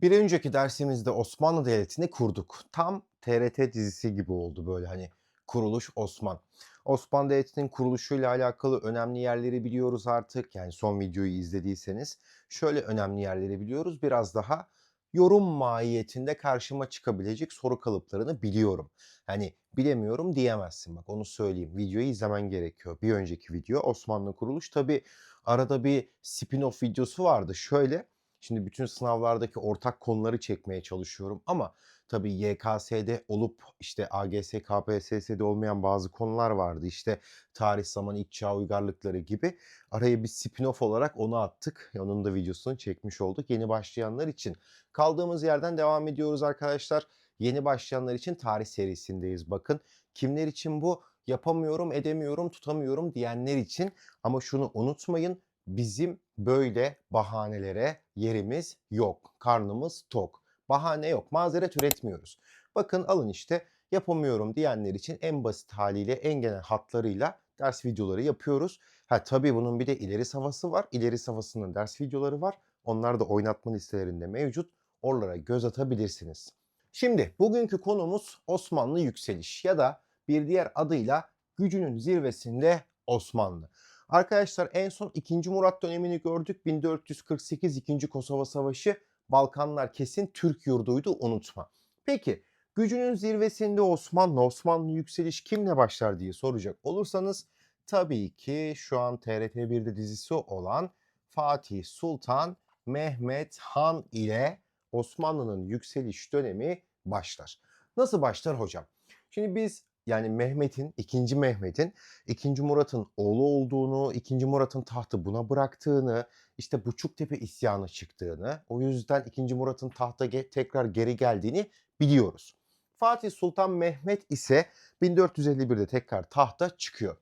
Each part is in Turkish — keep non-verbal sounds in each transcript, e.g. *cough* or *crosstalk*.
Bir önceki dersimizde Osmanlı Devleti'ni kurduk. Tam TRT dizisi gibi oldu böyle hani kuruluş Osman. Osmanlı Devleti'nin kuruluşuyla alakalı önemli yerleri biliyoruz artık. Yani son videoyu izlediyseniz şöyle önemli yerleri biliyoruz. Biraz daha yorum mahiyetinde karşıma çıkabilecek soru kalıplarını biliyorum. Hani bilemiyorum diyemezsin bak onu söyleyeyim. Videoyu izlemen gerekiyor. Bir önceki video Osmanlı kuruluş. Tabi arada bir spin-off videosu vardı. Şöyle Şimdi bütün sınavlardaki ortak konuları çekmeye çalışıyorum ama tabii YKS'de olup işte AGS, KPSS'de olmayan bazı konular vardı. İşte tarih, zaman, iç çağ uygarlıkları gibi. Araya bir spin-off olarak onu attık. Onun da videosunu çekmiş olduk yeni başlayanlar için. Kaldığımız yerden devam ediyoruz arkadaşlar. Yeni başlayanlar için tarih serisindeyiz bakın. Kimler için bu? Yapamıyorum, edemiyorum, tutamıyorum diyenler için ama şunu unutmayın bizim böyle bahanelere yerimiz yok. Karnımız tok. Bahane yok. Mazeret üretmiyoruz. Bakın alın işte yapamıyorum diyenler için en basit haliyle en genel hatlarıyla ders videoları yapıyoruz. Ha tabii bunun bir de ileri safhası var. İleri safhasının ders videoları var. Onlar da oynatma listelerinde mevcut. Oralara göz atabilirsiniz. Şimdi bugünkü konumuz Osmanlı yükseliş ya da bir diğer adıyla gücünün zirvesinde Osmanlı. Arkadaşlar en son 2. Murat dönemini gördük. 1448 2. Kosova Savaşı Balkanlar kesin Türk yurduydu unutma. Peki gücünün zirvesinde Osmanlı, Osmanlı yükseliş kimle başlar diye soracak olursanız tabii ki şu an TRT1'de dizisi olan Fatih Sultan Mehmet Han ile Osmanlı'nın yükseliş dönemi başlar. Nasıl başlar hocam? Şimdi biz yani Mehmet'in, 2. Mehmet'in 2. Murat'ın oğlu olduğunu, 2. Murat'ın tahtı buna bıraktığını, işte Buçuktepe isyanı çıktığını, o yüzden 2. Murat'ın tahta ge- tekrar geri geldiğini biliyoruz. Fatih Sultan Mehmet ise 1451'de tekrar tahta çıkıyor.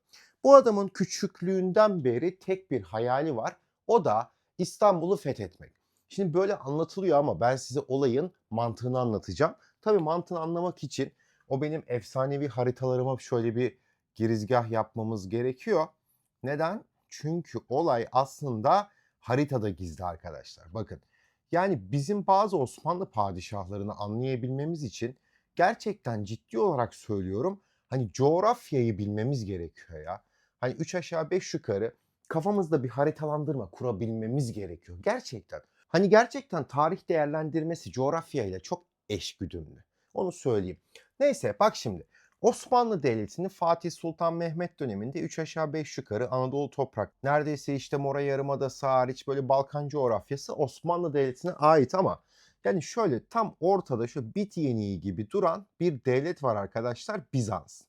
Bu adamın küçüklüğünden beri tek bir hayali var. O da İstanbul'u fethetmek. Şimdi böyle anlatılıyor ama ben size olayın mantığını anlatacağım. Tabii mantığını anlamak için o benim efsanevi haritalarıma şöyle bir girizgah yapmamız gerekiyor. Neden? Çünkü olay aslında haritada gizli arkadaşlar. Bakın. Yani bizim bazı Osmanlı padişahlarını anlayabilmemiz için gerçekten ciddi olarak söylüyorum. Hani coğrafyayı bilmemiz gerekiyor ya. Hani 3 aşağı 5 yukarı kafamızda bir haritalandırma kurabilmemiz gerekiyor. Gerçekten. Hani gerçekten tarih değerlendirmesi coğrafyayla çok eşgüdümlü. Onu söyleyeyim. Neyse bak şimdi. Osmanlı Devleti'nin Fatih Sultan Mehmet döneminde 3 aşağı 5 yukarı Anadolu toprak. Neredeyse işte Mora Yarımadası hariç böyle Balkan coğrafyası Osmanlı Devleti'ne ait ama yani şöyle tam ortada şu bit yeniği gibi duran bir devlet var arkadaşlar Bizans.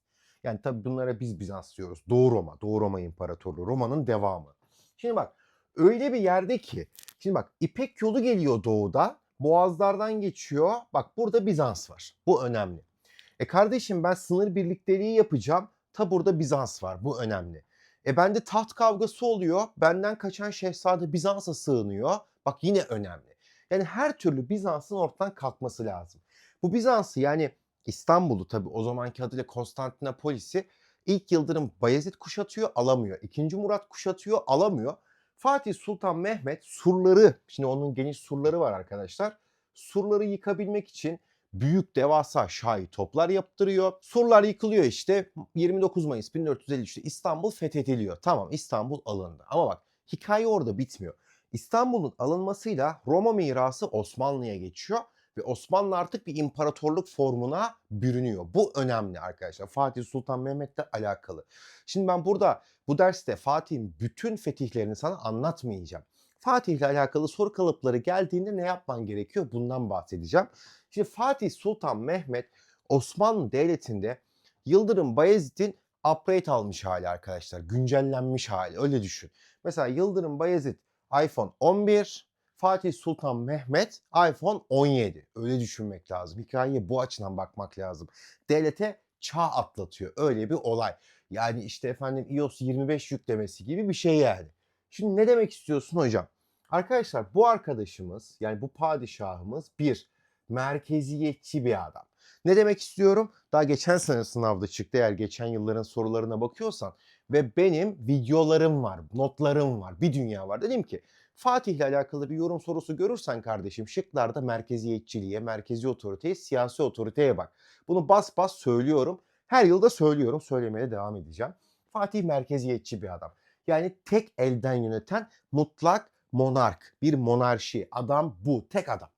Yani tabi bunlara biz Bizans diyoruz. Doğu Roma, Doğu Roma İmparatorluğu, Roma'nın devamı. Şimdi bak öyle bir yerde ki şimdi bak İpek yolu geliyor doğuda boğazlardan geçiyor. Bak burada Bizans var. Bu önemli. E kardeşim ben sınır birlikteliği yapacağım. Ta burada Bizans var. Bu önemli. E bende taht kavgası oluyor. Benden kaçan şehzade Bizans'a sığınıyor. Bak yine önemli. Yani her türlü Bizans'ın ortadan kalkması lazım. Bu Bizans'ı yani İstanbul'u tabii o zamanki adıyla Konstantinopolis'i ilk Yıldırım Bayezid kuşatıyor alamıyor. İkinci Murat kuşatıyor alamıyor. Fatih Sultan Mehmet surları, şimdi onun geniş surları var arkadaşlar. Surları yıkabilmek için büyük devasa şahi toplar yaptırıyor. Surlar yıkılıyor işte 29 Mayıs 1453'te İstanbul fethediliyor. Tamam İstanbul alındı ama bak hikaye orada bitmiyor. İstanbul'un alınmasıyla Roma mirası Osmanlı'ya geçiyor ve Osmanlı artık bir imparatorluk formuna bürünüyor. Bu önemli arkadaşlar. Fatih Sultan Mehmet'le alakalı. Şimdi ben burada bu derste Fatih'in bütün fetihlerini sana anlatmayacağım. Fatih ile alakalı soru kalıpları geldiğinde ne yapman gerekiyor? Bundan bahsedeceğim. Şimdi Fatih Sultan Mehmet Osmanlı Devleti'nde Yıldırım Bayezid'in upgrade almış hali arkadaşlar. Güncellenmiş hali öyle düşün. Mesela Yıldırım Bayezid iPhone 11, Fatih Sultan Mehmet iPhone 17. Öyle düşünmek lazım. Hikayeye bu açıdan bakmak lazım. Devlete çağ atlatıyor. Öyle bir olay. Yani işte efendim iOS 25 yüklemesi gibi bir şey yani. Şimdi ne demek istiyorsun hocam? Arkadaşlar bu arkadaşımız yani bu padişahımız bir merkeziyetçi bir adam. Ne demek istiyorum? Daha geçen sene sınavda çıktı eğer geçen yılların sorularına bakıyorsan ve benim videolarım var, notlarım var, bir dünya var. Dedim ki Fatih ile alakalı bir yorum sorusu görürsen kardeşim şıklarda merkeziyetçiliğe, merkezi otoriteye, siyasi otoriteye bak. Bunu bas bas söylüyorum. Her yılda söylüyorum. Söylemeye devam edeceğim. Fatih merkeziyetçi bir adam. Yani tek elden yöneten mutlak monark, bir monarşi. Adam bu, tek adam.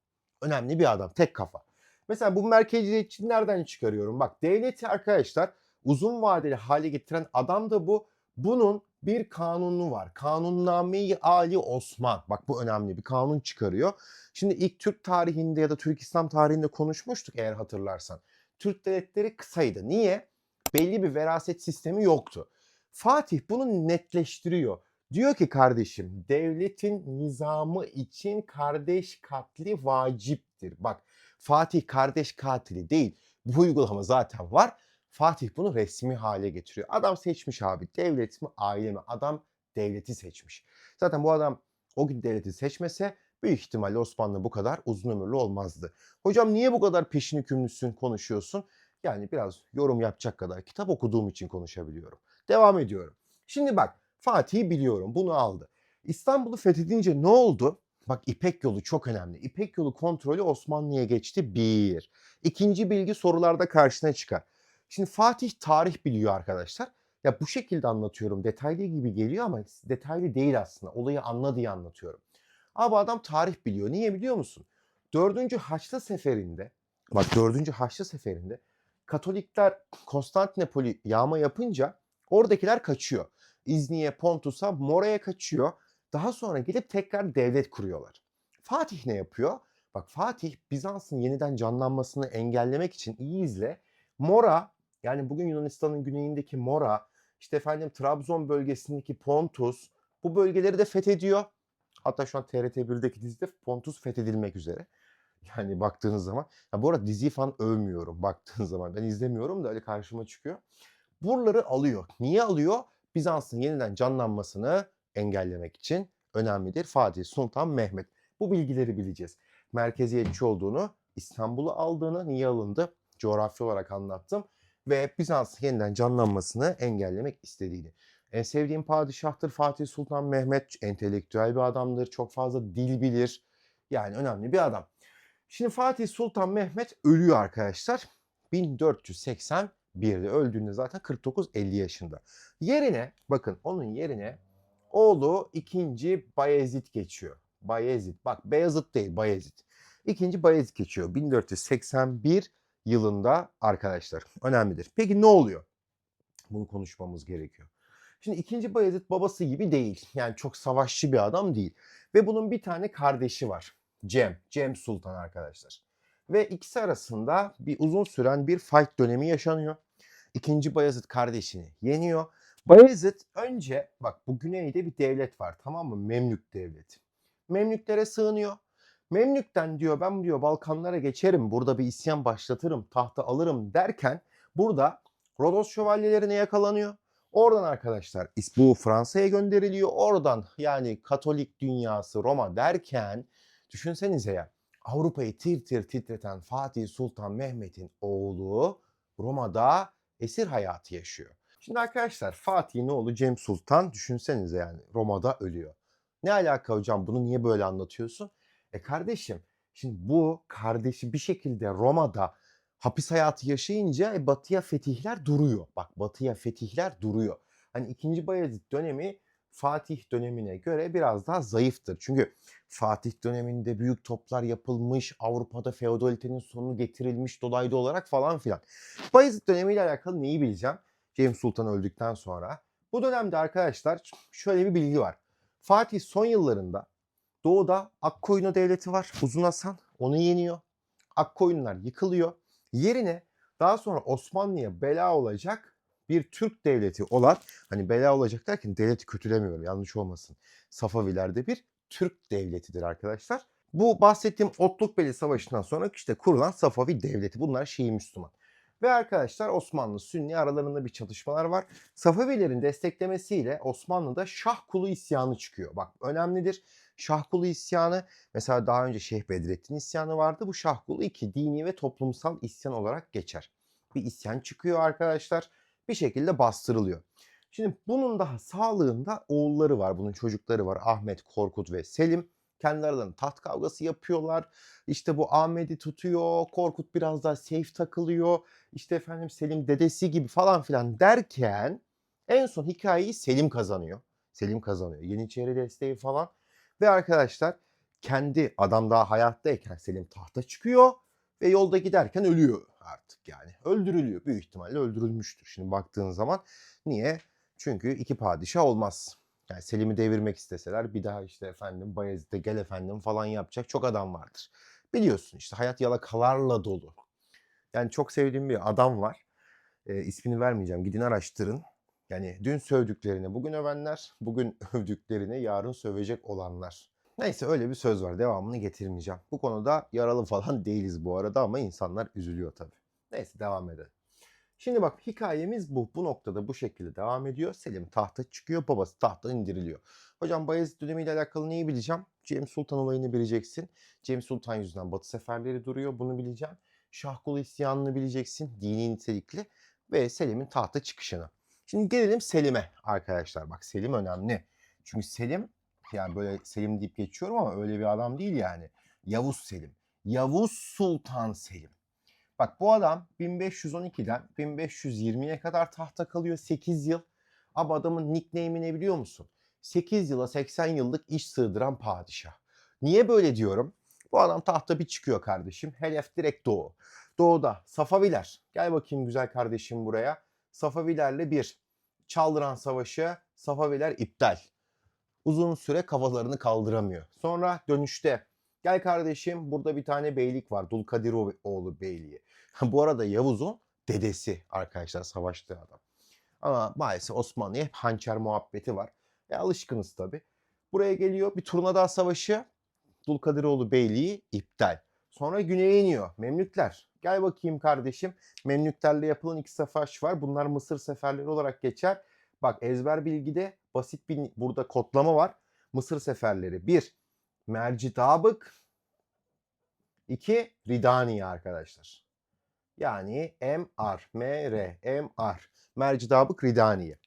Önemli bir adam, tek kafa. Mesela bu merkeziyetçiliği nereden çıkarıyorum? Bak devleti arkadaşlar uzun vadeli hale getiren adam da bu. Bunun bir kanunu var. Kanunname-i Ali Osman. Bak bu önemli bir kanun çıkarıyor. Şimdi ilk Türk tarihinde ya da Türk İslam tarihinde konuşmuştuk eğer hatırlarsan. Türk devletleri kısaydı. Niye? Belli bir veraset sistemi yoktu. Fatih bunu netleştiriyor. Diyor ki kardeşim devletin nizamı için kardeş katli vaciptir. Bak Fatih kardeş katili değil. Bu uygulama zaten var. Fatih bunu resmi hale getiriyor. Adam seçmiş abi. Devlet mi aile mi? Adam devleti seçmiş. Zaten bu adam o gün devleti seçmese büyük ihtimalle Osmanlı bu kadar uzun ömürlü olmazdı. Hocam niye bu kadar peşin hükümlüsün konuşuyorsun? Yani biraz yorum yapacak kadar kitap okuduğum için konuşabiliyorum. Devam ediyorum. Şimdi bak Fatih'i biliyorum bunu aldı. İstanbul'u fethedince ne oldu? Bak İpek yolu çok önemli. İpek yolu kontrolü Osmanlı'ya geçti bir. İkinci bilgi sorularda karşına çıkar. Şimdi Fatih tarih biliyor arkadaşlar. Ya bu şekilde anlatıyorum. Detaylı gibi geliyor ama detaylı değil aslında. Olayı anla diye anlatıyorum. Abi adam tarih biliyor. Niye biliyor musun? Dördüncü Haçlı Seferi'nde bak dördüncü Haçlı Seferi'nde Katolikler Konstantinopol'i yağma yapınca oradakiler kaçıyor. İzni'ye, Pontus'a, Mora'ya kaçıyor. Daha sonra gidip tekrar devlet kuruyorlar. Fatih ne yapıyor? Bak Fatih Bizans'ın yeniden canlanmasını engellemek için iyi izle. Mora yani bugün Yunanistan'ın güneyindeki Mora, işte efendim Trabzon bölgesindeki Pontus bu bölgeleri de fethediyor. Hatta şu an TRT1'deki dizide Pontus fethedilmek üzere. Yani baktığınız zaman. Ya bu arada diziyi falan övmüyorum baktığınız *laughs* zaman. Ben izlemiyorum da öyle karşıma çıkıyor. Buraları alıyor. Niye alıyor? Bizans'ın yeniden canlanmasını engellemek için önemlidir. Fatih Sultan Mehmet. Bu bilgileri bileceğiz. Merkeziyetçi olduğunu, İstanbul'u aldığını, niye alındı? Coğrafi olarak anlattım. Ve Bizans'ın yeniden canlanmasını engellemek istediğini. En sevdiğim padişahtır Fatih Sultan Mehmet. Entelektüel bir adamdır. Çok fazla dil bilir. Yani önemli bir adam. Şimdi Fatih Sultan Mehmet ölüyor arkadaşlar. 1481'de öldüğünde zaten 49-50 yaşında. Yerine bakın onun yerine oğlu 2. Bayezid geçiyor. Bayezid bak Beyazıt değil Bayezid. 2. Bayezid geçiyor 1481 yılında arkadaşlar. Önemlidir. Peki ne oluyor? Bunu konuşmamız gerekiyor. Şimdi 2. Bayezid babası gibi değil. Yani çok savaşçı bir adam değil. Ve bunun bir tane kardeşi var. Cem. Cem Sultan arkadaşlar. Ve ikisi arasında bir uzun süren bir fight dönemi yaşanıyor. İkinci Bayezid kardeşini yeniyor. Bayezid önce bak bu güneyde bir devlet var tamam mı? Memlük devleti. Memlüklere sığınıyor. Memlük'ten diyor ben diyor Balkanlara geçerim. Burada bir isyan başlatırım. Tahta alırım derken burada Rodos şövalyelerine yakalanıyor. Oradan arkadaşlar bu Fransa'ya gönderiliyor. Oradan yani Katolik dünyası Roma derken düşünsenize ya Avrupa'yı tir tir titreten Fatih Sultan Mehmet'in oğlu Roma'da esir hayatı yaşıyor. Şimdi arkadaşlar Fatih'in oğlu Cem Sultan düşünsenize yani Roma'da ölüyor. Ne alaka hocam bunu niye böyle anlatıyorsun? E kardeşim şimdi bu kardeşi bir şekilde Roma'da hapis hayatı yaşayınca e, batıya fetihler duruyor. Bak batıya fetihler duruyor. Hani 2. Bayezid dönemi Fatih dönemine göre biraz daha zayıftır. Çünkü Fatih döneminde büyük toplar yapılmış, Avrupa'da feodalitenin sonunu getirilmiş dolaylı olarak falan filan. Bayezid dönemiyle alakalı neyi bileceğim? Cem Sultan öldükten sonra. Bu dönemde arkadaşlar şöyle bir bilgi var. Fatih son yıllarında doğuda Akkoyunlu devleti var. Uzun Hasan onu yeniyor. Akkoyunlular yıkılıyor. Yerine daha sonra Osmanlı'ya bela olacak bir Türk devleti olan hani bela olacak derken devleti kötülemiyorum yanlış olmasın. Safavilerde bir Türk devletidir arkadaşlar. Bu bahsettiğim Otlukbeli Savaşı'ndan sonra işte kurulan Safavi devleti. Bunlar Şii Müslüman. Ve arkadaşlar Osmanlı Sünni aralarında bir çatışmalar var. Safavilerin desteklemesiyle Osmanlı'da Şah Kulu isyanı çıkıyor. Bak önemlidir. Şah Kulu isyanı mesela daha önce Şeyh Bedrettin isyanı vardı. Bu Şah Kulu iki dini ve toplumsal isyan olarak geçer. Bir isyan çıkıyor arkadaşlar. Bir şekilde bastırılıyor. Şimdi bunun daha sağlığında oğulları var. Bunun çocukları var. Ahmet, Korkut ve Selim. Kendi aralarında taht kavgası yapıyorlar. İşte bu Ahmet'i tutuyor. Korkut biraz daha safe takılıyor. İşte efendim Selim dedesi gibi falan filan derken en son hikayeyi Selim kazanıyor. Selim kazanıyor. Yeniçeri desteği falan. Ve arkadaşlar kendi adam daha hayattayken Selim tahta çıkıyor ve yolda giderken ölüyor artık yani. Öldürülüyor. Büyük ihtimalle öldürülmüştür. Şimdi baktığın zaman niye? Çünkü iki padişah olmaz. Yani Selim'i devirmek isteseler bir daha işte efendim Bayezid'e gel efendim falan yapacak çok adam vardır. Biliyorsun işte hayat yalakalarla dolu. Yani çok sevdiğim bir adam var. E, ismini vermeyeceğim. Gidin araştırın. Yani dün sövdüklerini bugün övenler, bugün *laughs* övdüklerini yarın sövecek olanlar. Neyse öyle bir söz var. Devamını getirmeyeceğim. Bu konuda yaralı *laughs* falan değiliz bu arada ama insanlar üzülüyor tabii. Neyse devam edelim. Şimdi bak hikayemiz bu. Bu noktada bu şekilde devam ediyor. Selim tahta çıkıyor. Babası tahttan indiriliyor. Hocam Bayezid dönemiyle alakalı neyi bileceğim? Cem Sultan olayını bileceksin. Cem Sultan yüzünden Batı seferleri duruyor. Bunu bileceğim. Şahkulu isyanını bileceksin. Dini nitelikli. Ve Selim'in tahta çıkışını. Şimdi gelelim Selim'e arkadaşlar. Bak Selim önemli. Çünkü Selim yani böyle Selim deyip geçiyorum ama öyle bir adam değil yani. Yavuz Selim. Yavuz Sultan Selim. Bak bu adam 1512'den 1520'ye kadar tahta kalıyor 8 yıl. Ama adamın nickname'i ne biliyor musun? 8 yıla 80 yıllık iş sığdıran padişah. Niye böyle diyorum? Bu adam tahta bir çıkıyor kardeşim. Hedef direkt doğu. Doğuda Safaviler. Gel bakayım güzel kardeşim buraya. Safavilerle bir. Çaldıran Savaşı Safaviler iptal. Uzun süre kafalarını kaldıramıyor. Sonra dönüşte gel kardeşim burada bir tane beylik var. Dulkadiroğlu Beyliği. *laughs* Bu arada Yavuz'un dedesi arkadaşlar savaştığı adam. Ama maalesef Osmanlı'ya hep hançer muhabbeti var. E alışkınız tabi. Buraya geliyor bir Turnadağ Savaşı. Dulkadiroğlu Beyliği iptal. Sonra güneye iniyor. Memlükler. Gel bakayım kardeşim. Memlüklerle yapılan iki savaş var. Bunlar Mısır seferleri olarak geçer. Bak ezber bilgide basit bir burada kodlama var. Mısır seferleri. Bir, Mercidabık. İki, Ridaniye arkadaşlar. Yani MR, MR, MR. Mercidabık Ridaniye.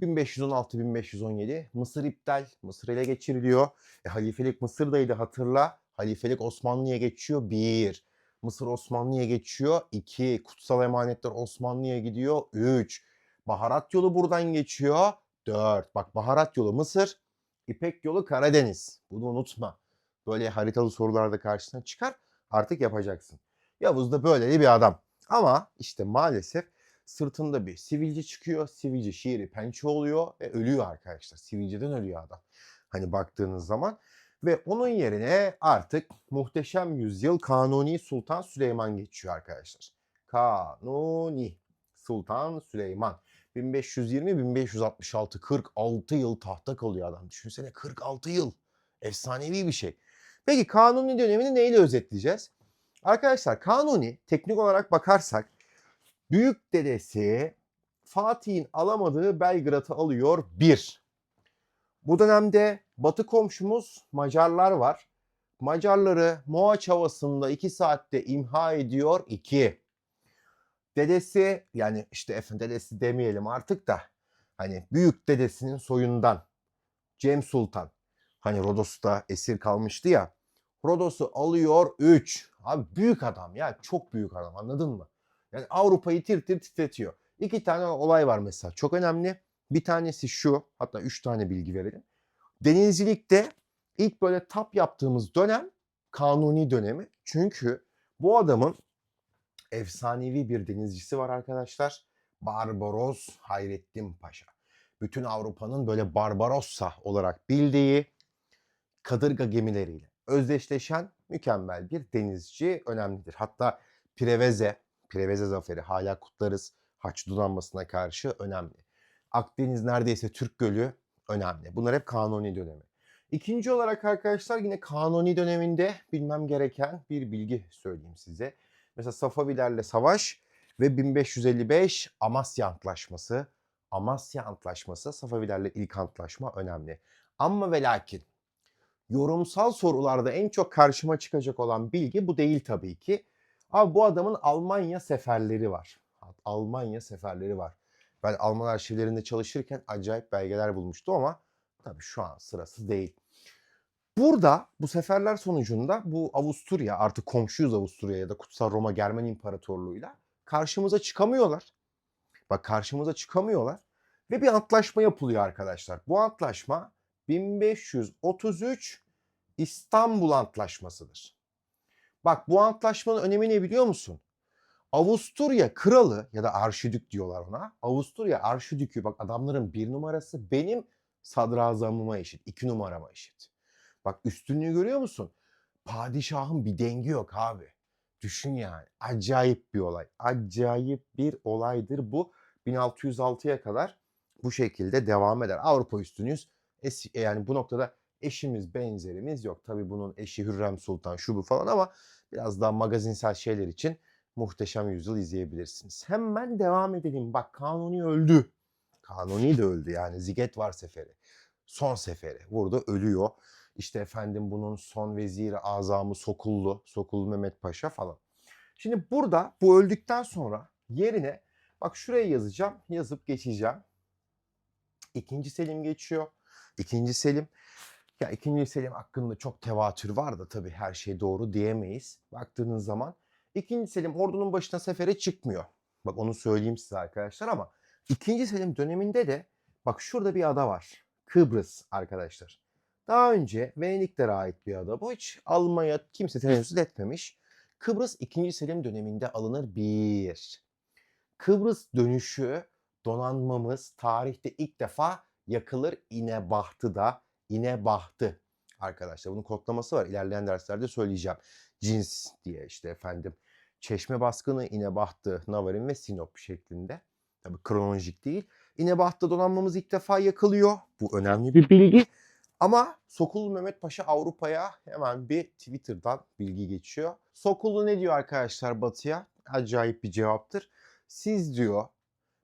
1516-1517 Mısır iptal. Mısır ele geçiriliyor. E, halifelik Mısır'daydı hatırla. Halifelik Osmanlı'ya geçiyor. Bir. Mısır Osmanlı'ya geçiyor. İki. Kutsal emanetler Osmanlı'ya gidiyor. Üç. Baharat yolu buradan geçiyor. Dört. Bak baharat yolu Mısır. İpek yolu Karadeniz. Bunu unutma. Böyle haritalı sorularda karşısına çıkar. Artık yapacaksın. Yavuz da böyle bir adam. Ama işte maalesef sırtında bir sivilce çıkıyor. Sivilce şiiri pençe oluyor ve ölüyor arkadaşlar. Sivilceden ölüyor adam. Hani baktığınız zaman. Ve onun yerine artık muhteşem yüzyıl Kanuni Sultan Süleyman geçiyor arkadaşlar. Kanuni Sultan Süleyman. 1520-1566 46 yıl tahta kalıyor adam. Düşünsene 46 yıl. Efsanevi bir şey. Peki Kanuni dönemini neyle özetleyeceğiz? Arkadaşlar Kanuni teknik olarak bakarsak büyük dedesi Fatih'in alamadığı Belgrad'ı alıyor bir. Bu dönemde batı komşumuz Macarlar var. Macarları Moaç havasında 2 saatte imha ediyor 2. Dedesi yani işte efendim dedesi demeyelim artık da hani büyük dedesinin soyundan Cem Sultan hani Rodos'ta esir kalmıştı ya Rodos'u alıyor 3. Abi büyük adam ya çok büyük adam anladın mı? Yani Avrupa'yı tir tir titretiyor. İki tane olay var mesela çok önemli. Bir tanesi şu hatta üç tane bilgi verelim. Denizcilikte ilk böyle tap yaptığımız dönem kanuni dönemi. Çünkü bu adamın efsanevi bir denizcisi var arkadaşlar. Barbaros Hayrettin Paşa. Bütün Avrupa'nın böyle Barbarossa olarak bildiği kadırga gemileriyle özdeşleşen mükemmel bir denizci önemlidir. Hatta Preveze, Preveze zaferi hala kutlarız. Haç donanmasına karşı önemli. Akdeniz neredeyse Türk Gölü önemli. Bunlar hep Kanuni dönemi. İkinci olarak arkadaşlar yine Kanuni döneminde bilmem gereken bir bilgi söyleyeyim size. Mesela Safavilerle savaş ve 1555 Amasya Antlaşması. Amasya Antlaşması Safavilerle ilk antlaşma önemli. Ama ve lakin yorumsal sorularda en çok karşıma çıkacak olan bilgi bu değil tabii ki. Abi bu adamın Almanya seferleri var. Almanya seferleri var. Ben Alman arşivlerinde çalışırken acayip belgeler bulmuştum ama tabii şu an sırası değil. Burada bu seferler sonucunda bu Avusturya artık komşuyuz Avusturya ya da Kutsal Roma Germen İmparatorluğu'yla karşımıza çıkamıyorlar. Bak karşımıza çıkamıyorlar ve bir antlaşma yapılıyor arkadaşlar. Bu antlaşma 1533 İstanbul Antlaşması'dır. Bak bu antlaşmanın önemi ne biliyor musun? Avusturya kralı ya da arşidük diyorlar ona. Avusturya arşidükü bak adamların bir numarası benim sadrazamıma eşit. iki numarama eşit. Bak üstünlüğü görüyor musun? Padişahın bir dengi yok abi. Düşün yani. Acayip bir olay. Acayip bir olaydır bu. 1606'ya kadar bu şekilde devam eder. Avrupa üstünüyüz. Es- yani bu noktada eşimiz benzerimiz yok. Tabii bunun eşi Hürrem Sultan şu bu falan ama biraz daha magazinsel şeyler için Muhteşem Yüzyıl izleyebilirsiniz. Hemen devam edelim. Bak Kanuni öldü. Kanuni de öldü yani Ziget var seferi. Son seferi. Burada ölüyor. İşte efendim bunun son veziri azamı Sokullu. Sokullu Mehmet Paşa falan. Şimdi burada bu öldükten sonra yerine bak şuraya yazacağım. Yazıp geçeceğim. İkinci Selim geçiyor. İkinci Selim. Ya ikinci Selim hakkında çok tevatür var da tabii her şey doğru diyemeyiz. Baktığınız zaman İkinci Selim ordunun başına sefere çıkmıyor. Bak onu söyleyeyim size arkadaşlar ama ikinci Selim döneminde de bak şurada bir ada var. Kıbrıs arkadaşlar. Daha önce Venediklere ait bir ada bu. Hiç Almanya kimse tenezzül etmemiş. Kıbrıs 2. Selim döneminde alınır bir. Kıbrıs dönüşü donanmamız tarihte ilk defa yakılır İnebahtı'da. İnebahtı arkadaşlar. Bunun kodlaması var. İlerleyen derslerde söyleyeceğim. Cins diye işte efendim. Çeşme baskını İnebahtı, Navarin ve Sinop şeklinde. Tabii kronolojik değil. İnebahtı donanmamız ilk defa yakılıyor. Bu önemli bir bilgi. Ama Sokullu Mehmet Paşa Avrupa'ya hemen bir Twitter'dan bilgi geçiyor. Sokullu ne diyor arkadaşlar Batı'ya? Acayip bir cevaptır. Siz diyor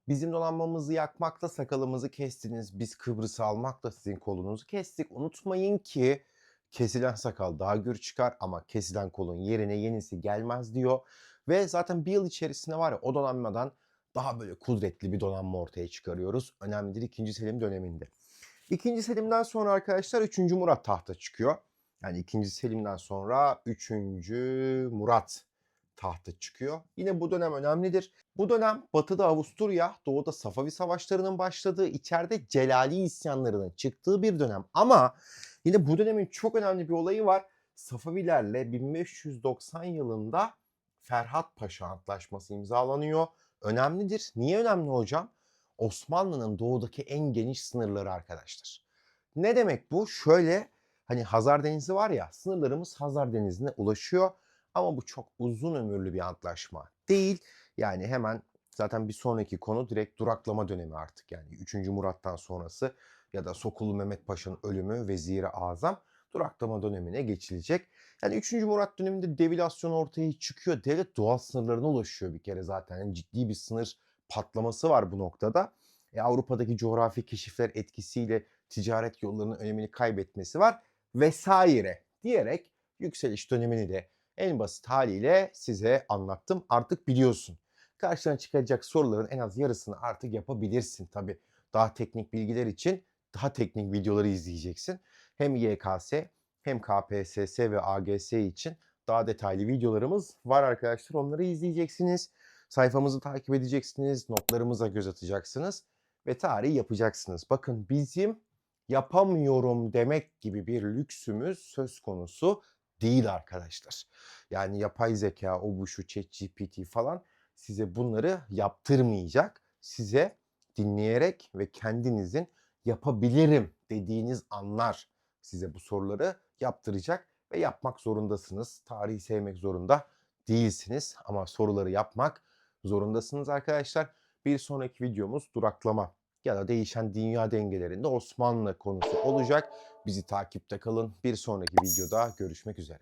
bizim donanmamızı yakmakla sakalımızı kestiniz. Biz Kıbrıs'ı almakla sizin kolunuzu kestik. Unutmayın ki kesilen sakal daha gür çıkar ama kesilen kolun yerine yenisi gelmez diyor. Ve zaten bir yıl içerisinde var ya o donanmadan daha böyle kudretli bir donanma ortaya çıkarıyoruz. Önemlidir 2. Selim döneminde. İkinci Selim'den sonra arkadaşlar 3. Murat tahta çıkıyor. Yani 2. Selim'den sonra 3. Murat tahta çıkıyor. Yine bu dönem önemlidir. Bu dönem batıda Avusturya, doğuda Safavi savaşlarının başladığı, içeride Celali isyanlarının çıktığı bir dönem. Ama yine bu dönemin çok önemli bir olayı var. Safavilerle 1590 yılında Ferhat Paşa Antlaşması imzalanıyor. Önemlidir. Niye önemli hocam? Osmanlı'nın doğudaki en geniş sınırları arkadaşlar. Ne demek bu? Şöyle hani Hazar Denizi var ya sınırlarımız Hazar Denizi'ne ulaşıyor ama bu çok uzun ömürlü bir antlaşma değil. Yani hemen zaten bir sonraki konu direkt duraklama dönemi artık yani 3. Murat'tan sonrası ya da Sokullu Mehmet Paşa'nın ölümü Veziri Azam duraklama dönemine geçilecek. Yani 3. Murat döneminde devilasyon ortaya çıkıyor. Devlet doğal sınırlarına ulaşıyor bir kere zaten. Yani ciddi bir sınır patlaması var bu noktada. E, Avrupa'daki coğrafi keşifler etkisiyle ticaret yollarının önemini kaybetmesi var vesaire diyerek yükseliş dönemini de en basit haliyle size anlattım. Artık biliyorsun. Karşına çıkacak soruların en az yarısını artık yapabilirsin. Tabi daha teknik bilgiler için daha teknik videoları izleyeceksin. Hem YKS hem KPSS ve AGS için daha detaylı videolarımız var arkadaşlar. Onları izleyeceksiniz. Sayfamızı takip edeceksiniz. Notlarımıza göz atacaksınız. Ve tarih yapacaksınız. Bakın bizim yapamıyorum demek gibi bir lüksümüz söz konusu değil arkadaşlar. Yani yapay zeka, o bu şu ChatGPT falan size bunları yaptırmayacak. Size dinleyerek ve kendinizin yapabilirim dediğiniz anlar size bu soruları yaptıracak ve yapmak zorundasınız. Tarihi sevmek zorunda değilsiniz ama soruları yapmak zorundasınız arkadaşlar. Bir sonraki videomuz duraklama ya da değişen dünya dengelerinde Osmanlı konusu olacak. Bizi takipte kalın. Bir sonraki videoda görüşmek üzere.